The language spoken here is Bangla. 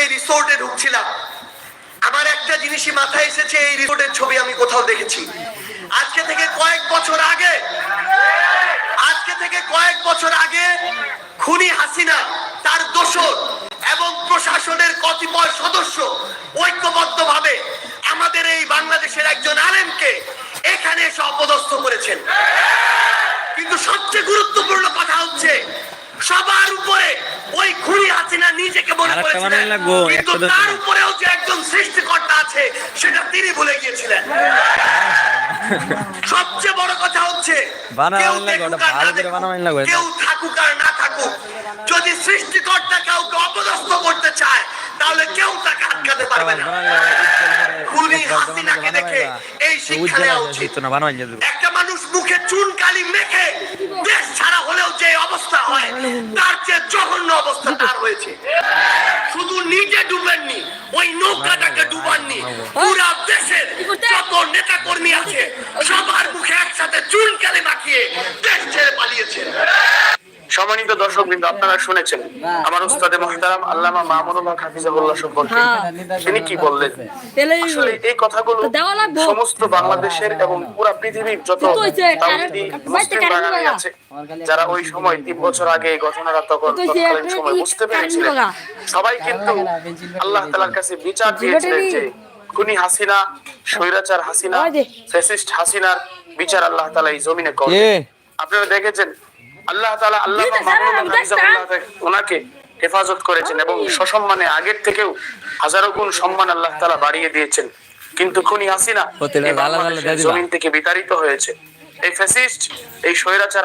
এই রিসোর্টে ঢুকছিলাম। আমার একটা জিনিসই মাথায় এসেছে, এই রিসোর্টের ছবি আমি কোথাও দেখেছি। আজকে থেকে কয়েক বছর আগে, আজকে থেকে কয়েক বছর আগে খুনি হাসিনা, তার দোসর এবং প্রশাসনের কতিপয় সদস্য ঐক্যবদ্ধভাবে আমাদের এই বাংলাদেশের একজন আলেমকে এখানে এসে অপদস্থ করেছেন। কিন্তু সবচেয়ে গুরুত্বপূর্ণ কথা হচ্ছে, সবার উপরে ওই কিন্তু তার উপরেও যে একজন সৃষ্টিকর্তা আছে সেটা তিনি ভুলে গিয়েছিলেন। সবচেয়ে বড় কথা হচ্ছে কেউ থাকুক আর না থাকুক যদি সৃষ্টিকর্তা কাউকে অপদস্থ করতে চায় তাহলে কেউ তাকে আটকাতে পারবে না। খুনি হাসিনাকে দেখে এই শিক্ষা নেওয়া উচিত। একটা মানুষ মুখে চুন কালি মেখে দেশ ছাড়া হলেও যে অবস্থা হয় তার চেয়ে জঘন্য অবস্থা। নিজে ডুবেননি ওই নৌকাটাকে ডুবাননি পুরা দেশের যত নেতা কর্মী আছে সবার মুখে একসাথে চুন কালি মাখিয়ে দেশ ছেড়ে পালিয়েছে সম্মানিত দর্শক বিন্দু আপনারা শুনেছেন আমার উস্তাদে মহতারাম আল্লামা হাফিজাহুল্লাহ সম্পর্কে হ্যাঁ। তিনি কি বললেন আসলে এই কথাগুলো সমস্ত বাংলাদেশের এবং পুরা পৃথিবীর যত। আছে যারা ওই সময় তিন বছর আগে এই ঘটনাটা তখন তৎকালীন সময় বুঝতে পেরেছিলেন। সবাই কিন্তু আল্লাহ তাআলার কাছে বিচার দিয়েছিলেন যে খুনি হাসিনা স্বৈরাচার হাসিনা ফ্যাসিস্ট হাসিনার বিচার আল্লাহ তাআলা এই জমিনে এ আপনারা দেখেছেন? আল্লাহ তাআলা আল্লাহ ওনাকে হেফাজত করেছেন এবং সসম্মানে আগের থেকেও হাজারো গুণ সম্মান আল্লাহ তালা বাড়িয়ে দিয়েছেন। কিন্তু খুনি হাসিনা। জমিন থেকে বিতাড়িত হয়েছে। এই ফ্যাসিস্ট এই স্বৈরাচার